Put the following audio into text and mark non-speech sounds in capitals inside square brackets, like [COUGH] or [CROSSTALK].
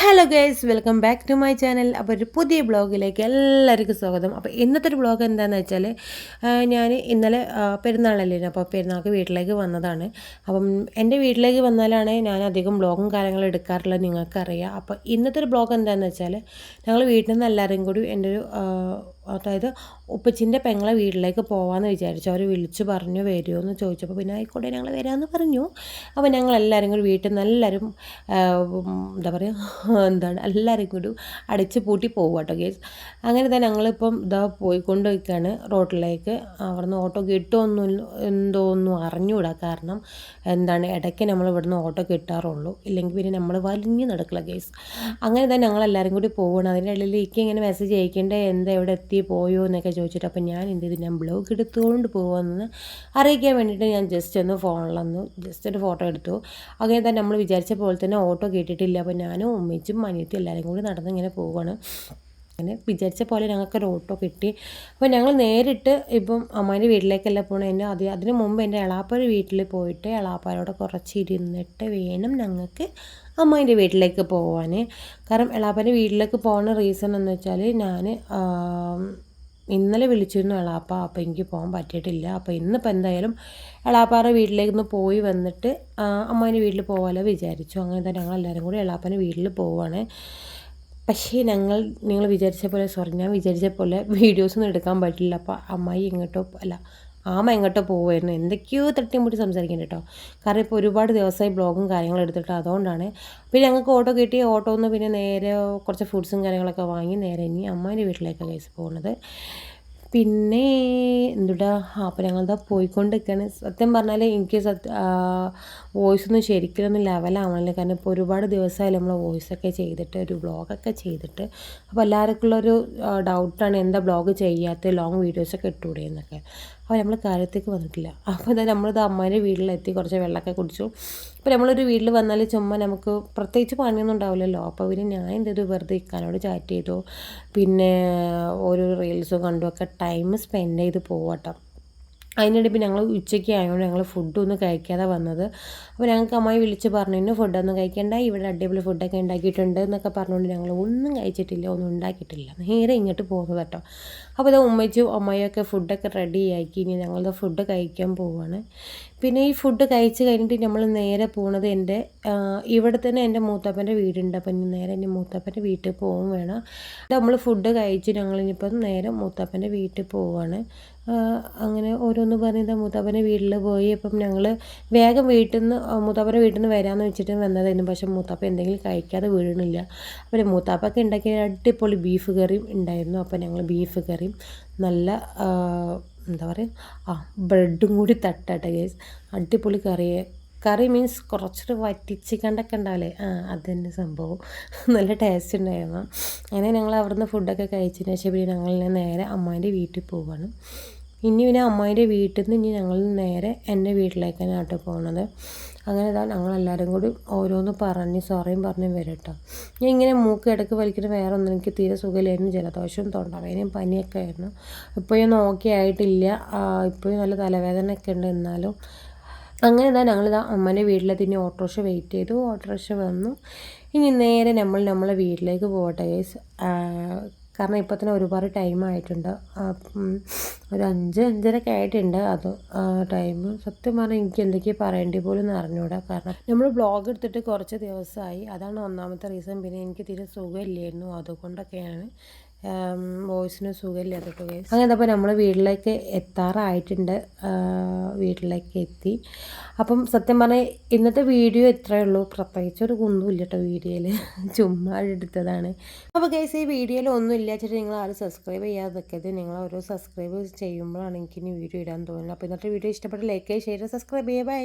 Hello guys welcome back to my channel അപ്പോൾ ഒരു പുതിയ ബ്ലോഗിലേക്ക് എല്ലാവർക്കും സ്വാഗതം. അപ്പോൾ ഇന്നത്തെ ഒരു ബ്ലോഗ് എന്താണെന്ന് വെച്ചാൽ ഞാൻ ഇന്നലെ പെരുന്നാളല്ലായിരുന്നു പെരുന്നാളല്ലേ അപ്പോൾ പെരുന്നാൾക്ക് വീട്ടിലേക്ക് വന്നതാണ്. അപ്പം എന്റെ വീട്ടിലേക്ക് വന്നാലാണ് ഞാൻ അധികം ബ്ലോഗും കാര്യങ്ങളും എടുക്കാറുള്ളത് നിങ്ങൾക്കറിയാം. അപ്പോൾ ഇന്നത്തെ ഒരു ബ്ലോഗ് എന്താണെന്ന് വെച്ചാൽ ഞങ്ങൾ വീട്ടിൽ നിന്ന് എല്ലാവരും കൂടി എന്റെ ഒരു അതായത് ഉപ്പച്ചിന്റെ പെങ്ങളെ വീട്ടിലേക്ക് പോകാമെന്ന് വിചാരിച്ചു. അവർ വിളിച്ചു പറഞ്ഞു വരുമോ എന്ന് ചോദിച്ചപ്പോൾ പിന്നെ ആയിക്കോട്ടെ ഞങ്ങൾ വരാമെന്ന് പറഞ്ഞു. അപ്പോൾ ഞങ്ങൾ എല്ലാവരും കൂടി വീട്ടിൽ നിന്ന് എല്ലാവരും എന്താ പറയുക എന്താണ് എല്ലാവരും കൂടി അടിച്ച് പൂട്ടി പോകും കേട്ടോ കേസ് അങ്ങനെ തന്നെ ഞങ്ങളിപ്പം ഇതാ പോയിക്കൊണ്ടിരിക്കുകയാണ് റോഡിലേക്ക് അവിടുന്ന് ഓട്ടോ കിട്ടുമൊന്നും എന്തോ ഒന്നും അറിഞ്ഞുകൂടാ കാരണം എന്താണ് ഇടയ്ക്ക് നമ്മൾ ഇവിടുന്ന് ഓട്ടോ കിട്ടാറുള്ളൂ. ഇല്ലെങ്കിൽ പിന്നെ നമ്മൾ വലിഞ്ഞ് നടക്കില്ല കേസ് അങ്ങനെ തന്നെ ഞങ്ങൾ എല്ലാവരും കൂടി പോകണം അതിന്റെ ഇടയിലേക്ക് ഇങ്ങനെ മെസ്സേജ് അയക്കേണ്ടേ എന്താ എവിടെ എത്തി പോയോ എന്നൊക്കെ ചോദിച്ചിട്ട് അപ്പോൾ ഞാൻ എന്ത് ചെയ്തു? ഞാൻ ബ്ലോഗ് എടുത്തുകൊണ്ട് പോകുമെന്ന് അറിയിക്കാൻ വേണ്ടിയിട്ട് ഞാൻ ജസ്റ്റ് ഒന്ന് ഫോണിലൊന്ന് ജസ്റ്റ് ഒരു ഫോട്ടോ എടുത്തു. അങ്ങനെ തന്നെ നമ്മൾ വിചാരിച്ച പോലെ തന്നെ ഓട്ടോ കിട്ടിയിട്ടില്ല അപ്പോൾ ഞാനും ഉമ്മച്ചും മനിയത്തും എല്ലാവരും കൂടി നടന്ന് ഇങ്ങനെ പോവുകയാണ് അങ്ങനെ വിചാരിച്ച പോലെ ഞങ്ങൾക്കൊരു ഓട്ടോ കിട്ടി. അപ്പോൾ ഞങ്ങൾ നേരിട്ട് ഇപ്പം അമ്മാന്റെ വീട്ടിലേക്കല്ല പോകണം എന്റെ അത് അതിന് മുമ്പ് എന്റെ എളാപ്പാർ വീട്ടിൽ പോയിട്ട് എളാപ്പാരോട് കുറച്ച് ഇരുന്നിട്ട് വേണം ഞങ്ങൾക്ക് അമ്മായിന്റെ വീട്ടിലേക്ക് പോവാൻ. കാരണം എളാപ്പന്റെ വീട്ടിലേക്ക് പോകുന്ന റീസൺ എന്ന് വെച്ചാൽ ഞാൻ ഇന്നലെ വിളിച്ചിരുന്നു എളാപ്പ അപ്പോൾ എനിക്ക് പോകാൻ പറ്റിയിട്ടില്ല. അപ്പോൾ ഇന്നിപ്പോൾ എന്തായാലും എളാപ്പാറ വീട്ടിലേക്ക് ഒന്ന് പോയി വന്നിട്ട് അമ്മേന്റെ വീട്ടിൽ പോകാമല്ലോ വിചാരിച്ചു. അങ്ങനെ തന്നെ ഞങ്ങൾ എല്ലാവരും കൂടി എളാപ്പന്റെ വീട്ടിൽ പോവുകയാണ് പക്ഷേ ഞങ്ങൾ നിങ്ങൾ വിചാരിച്ച പോലെ സോറി ഞാൻ വിചാരിച്ച പോലെ വീഡിയോസൊന്നും എടുക്കാൻ പറ്റില്ല. അപ്പോൾ അമ്മായി എങ്ങോട്ടോ അല്ല ആമ എങ്ങോട്ടോ പോവുമായിരുന്നു എന്തൊക്കെയോ തട്ടിമുട്ടി സംസാരിക്കാൻ കേട്ടോ. കാരണം ഇപ്പോൾ ഒരുപാട് ദിവസമായി ബ്ലോഗും കാര്യങ്ങളും എടുത്തിട്ട് അതുകൊണ്ടാണ്. പിന്നെ ഞങ്ങൾക്ക് ഓട്ടോ കിട്ടി. ഓട്ടോ നിന്ന് പിന്നെ നേരെ കുറച്ച് ഫുഡ്സും കാര്യങ്ങളൊക്കെ വാങ്ങി നേരെ ഇനി അമ്മേന്റെ വീട്ടിലേക്കാണ് കേസ് പോകുന്നത്. പിന്നെ എന്തുടാ അപ്പം അപ്പോൾ ഞങ്ങളിതാ പോയിക്കൊണ്ടിരിക്കുകയാണ് സത്യം പറഞ്ഞാൽ എനിക്ക് സത്യ വോയിസ് ഒന്നും ശരിക്കും ലെവലാവണില്ല. കാരണം ഇപ്പോൾ ഒരുപാട് ദിവസമായി നമ്മൾ വോയിസൊക്കെ ചെയ്തിട്ട് ഒരു വ്ളോഗൊക്കെ ചെയ്തിട്ട്. അപ്പോൾ എല്ലാവർക്കും ഉള്ളൊരു ഡൗട്ടാണ് എന്താ ബ്ലോഗ് ചെയ്യാത്ത ലോങ് വീഡിയോസൊക്കെ ഇട്ടുകൂടെ എന്നൊക്കെ. അപ്പോൾ നമ്മൾ കാര്യത്തേക്ക് വന്നിട്ടില്ല. അപ്പോൾ ഇതാ നമ്മളിത് അമ്മേന്റെ വീട്ടിലെത്തി കുറച്ച് വെള്ളമൊക്കെ കുടിച്ചു. അപ്പോൾ നമ്മളൊരു വീട്ടിൽ വന്നാൽ ചുമ്മാ നമുക്ക് പ്രത്യേകിച്ച് പണിയൊന്നും ഉണ്ടാവില്ലല്ലോ. അപ്പോൾ പിന്നെ ഞാൻ ഒരു വെറുതെ ഇക്കാനോട് ചാറ്റ് ചെയ്തോ. പിന്നെ ഓരോ റീൽസും കണ്ടുമൊക്കെ ടൈം സ്പെൻഡ് ചെയ്ത് പോവാട്ടോ അതിനിടെ പിന്നെ ഞങ്ങൾ ഉച്ചയ്ക്ക് ആയതുകൊണ്ട് ഞങ്ങൾ ഫുഡൊന്നും കഴിക്കാതെ വന്നത്. അപ്പോൾ ഞങ്ങൾക്ക് അമ്മായി വിളിച്ച് പറഞ്ഞു ഫുഡൊന്നും കഴിക്കേണ്ട ഇവിടെ അടിപൊളി ഫുഡൊക്കെ ഉണ്ടാക്കിയിട്ടുണ്ട് എന്നൊക്കെ പറഞ്ഞുകൊണ്ട് ഞങ്ങൾ ഒന്നും കഴിച്ചിട്ടില്ല ഒന്നും ഉണ്ടാക്കിയിട്ടില്ല. നേരെ ഇങ്ങോട്ട് പോകുന്നത് കേട്ടോ. അപ്പോൾ ഇത് ഉമ്മച്ചും അമ്മയൊക്കെ ഫുഡൊക്കെ റെഡി ആക്കി ഇനി ഞങ്ങൾ ഫുഡ് കഴിക്കാൻ പോവുകയാണ് പിന്നെ ഈ ഫുഡ് കഴിച്ച് കഴിഞ്ഞിട്ട് നമ്മൾ നേരെ പോകുന്നത് എന്റെ ഇവിടെ തന്നെ എന്റെ മൂത്തപ്പന്റെ വീടുണ്ട്. അപ്പം ഇനി നേരെ എന്റെ മൂത്തപ്പന്റെ വീട്ടിൽ പോകും വേണം. നമ്മൾ ഫുഡ് കഴിച്ച് ഞങ്ങളിനിപ്പം നേരെ മൂത്തപ്പന്റെ വീട്ടിൽ പോവുകയാണ് അങ്ങനെ ഓരോന്ന് പറഞ്ഞത് മുത്തപ്പനെ വീട്ടിൽ പോയി. അപ്പം ഞങ്ങൾ വേഗം വീട്ടിൽ നിന്ന് മൂത്താപ്പന്റെ വീട്ടിൽ നിന്ന് വരാമെന്ന് വെച്ചിട്ട് വന്നതായിരുന്നു. പക്ഷെ മുത്തപ്പ എന്തെങ്കിലും കഴിക്കാതെ വീഴണില്ല അപ്പോൾ മൂത്താപ്പൊക്കെ ഉണ്ടാക്കിയ അടിപൊളി ബീഫ് കറിയും ഉണ്ടായിരുന്നു. അപ്പോൾ ഞങ്ങൾ ബീഫ് കറിയും നല്ല എന്താ പറയുക ആ ബ്രെഡും കൂടി തട്ടട്ടെ ഗേസ് അടിപൊളി കറി കറി മീൻസ് കുറച്ചൊരു വറ്റിച്ച് കണ്ടൊക്കെ ഉണ്ടാവില്ലേ? ആ അത് തന്നെ സംഭവം. നല്ല ടേസ്റ്റ് ഉണ്ടായിരുന്നു. അങ്ങനെ ഞങ്ങൾ അവിടുന്ന് ഫുഡൊക്കെ കഴിച്ചതിന് ശേഷം പിന്നെ ഞങ്ങൾ നേരെ അമ്മാന്റെ വീട്ടിൽ പോവാണ്. ഇനി പിന്നെ അമ്മായിന്റെ വീട്ടിൽ നിന്ന് ഇനി ഞങ്ങൾ നേരെ എന്റെ വീട്ടിലേക്കാണ് കേട്ടോ പോകുന്നത് അങ്ങനെ ഇതാ ഞങ്ങളെല്ലാവരും കൂടി ഓരോന്ന് പറഞ്ഞ് സോറിയും പറഞ്ഞ് വരും കേട്ടോ ഞാൻ ഇങ്ങനെ മൂക്ക് ഇടയ്ക്ക് വലിക്കുന്ന വേറെ ഒന്നും എനിക്ക് തീരെ സുഖമില്ലായിരുന്നു. ജലദോഷവും തൊണ്ടവേദനയും പനിയൊക്കെ ആയിരുന്നു. ഇപ്പോഴൊന്നും ഓക്കെ ആയിട്ടില്ല. ഇപ്പോഴും നല്ല തലവേദനയൊക്കെ ഉണ്ട് എന്നാലും. അങ്ങനെ ഇതാ ഞങ്ങളിതാ അമ്മേന്റെ വീട്ടിലെത്തി. ഇനി ഓട്ടോറിക്ഷ വെയിറ്റ് ചെയ്തു. ഓട്ടോറിക്ഷ വന്നു. ഇനി നേരെ നമ്മൾ നമ്മളെ വീട്ടിലേക്ക് പോകട്ടെ കാരണം ഇപ്പോൾ തന്നെ ഒരുപാട് ടൈം ആയിട്ടുണ്ട്. ഒരു അഞ്ച് അഞ്ചരയൊക്കെ ആയിട്ടുണ്ട് അത് ടൈം സത്യം പറഞ്ഞാൽ എനിക്ക് എന്തൊക്കെയാണ് പറയേണ്ടി പോലും അറിഞ്ഞൂടാ. കാരണം നമ്മൾ ബ്ലോഗ് എടുത്തിട്ട് കുറച്ച് ദിവസമായി അതാണ് ഒന്നാമത്തെ റീസൺ പിന്നെ എനിക്ക് തീരെ സുഖമില്ലായിരുന്നു. അതുകൊണ്ടൊക്കെയാണ് വോയിസിന് സുഖമില്ല കേട്ടോ ഗൈസ് അങ്ങനെ അപ്പോൾ നമ്മൾ വീട്ടിലേക്ക് എത്താറായിട്ടുണ്ട്. വീട്ടിലേക്ക് എത്തി. അപ്പം സത്യം പറഞ്ഞാൽ ഇന്നത്തെ വീഡിയോ ഇത്രയേ ഉള്ളൂ. പ്രത്യേകിച്ച് ഒരു കുന്നുമില്ല കേട്ടോ വീഡിയോയിൽ [LAUGHS] ചുമ്മാ എടുത്തതാണ്. അപ്പോൾ ഗൈസ് ഈ വീഡിയോയിൽ ഒന്നും ഇല്ല വെച്ചിട്ട് നിങ്ങൾ ആരും സബ്സ്ക്രൈബ് ചെയ്യാതെ നിൽക്കരുത് നിങ്ങൾ ഓരോ സബ്സ്ക്രൈബ് ചെയ്യുമ്പോഴാണ് എനിക്ക് ഇനി വീഡിയോ ഇടാൻ തോന്നുന്നത്. അപ്പോൾ ഇന്നത്തെ വീഡിയോ ഇഷ്ടപ്പെട്ട് ലൈക്ക് ചെയ്യുക ഷെയർ സബ്സ്ക്രൈബ് ചെയ്യുക. ബൈ